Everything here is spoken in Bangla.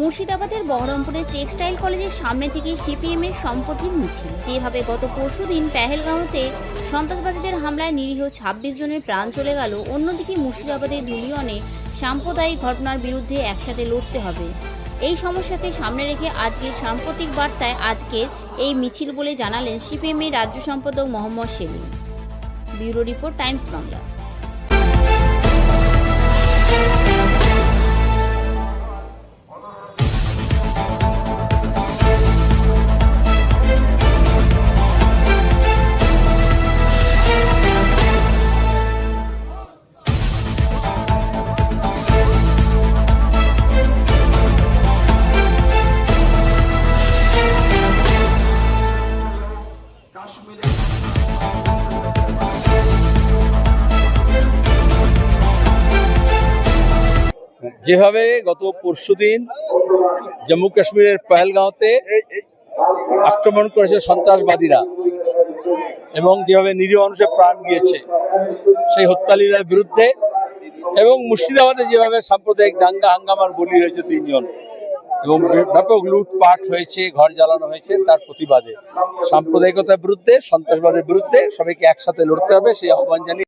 মুর্শিদাবাদের বহরমপুরের টেক্সটাইল কলেজের সামনে থেকে সিপিএম এর সম্পত্তির মিছিল যেভাবে গত পরশুদিন পেহেলগাঁওতে সন্ত্রাসবাদীদের হামলায় নিরীহ ছাব্বিশ জনের প্রাণ চলে গেল, অন্যদিকে মুর্শিদাবাদের ধুলিয়নে সাম্প্রদায়িক ঘটনার বিরুদ্ধে একসাথে লড়তে হবে। এই সমস্যাকে সামনে রেখে আজকের সাম্প্রতিক বার্তায় আজকের এই মিছিল বলে জানালেন সিপিএম এর রাজ্য সম্পাদক Mohammad Salim. Bureau report Times Bangla. যেভাবে গত পরশুদিন জম্মু কাশ্মীরের পহেলগাঁওতে আক্রমণ করেছে সন্ত্রাসবাদীরা এবং যেভাবে নিরীহ মানুষের প্রাণ গিয়েছে, সেই হত্যালীলার বিরুদ্ধে এবং মুর্শিদাবাদে যেভাবে সাম্প্রদায়িক দাঙ্গা হাঙ্গামার বলি হয়েছে তিনজন এবং ব্যাপক লুটপাট হয়েছে, ঘর জ্বালানো হয়েছে তার প্রতিবাদে। সাম্প্রদায়িকতার বিরুদ্ধে, সন্ত্রাসবাদের বিরুদ্ধে সবাইকে একসাথে লড়তে হবে, সেই আহ্বান জানিয়ে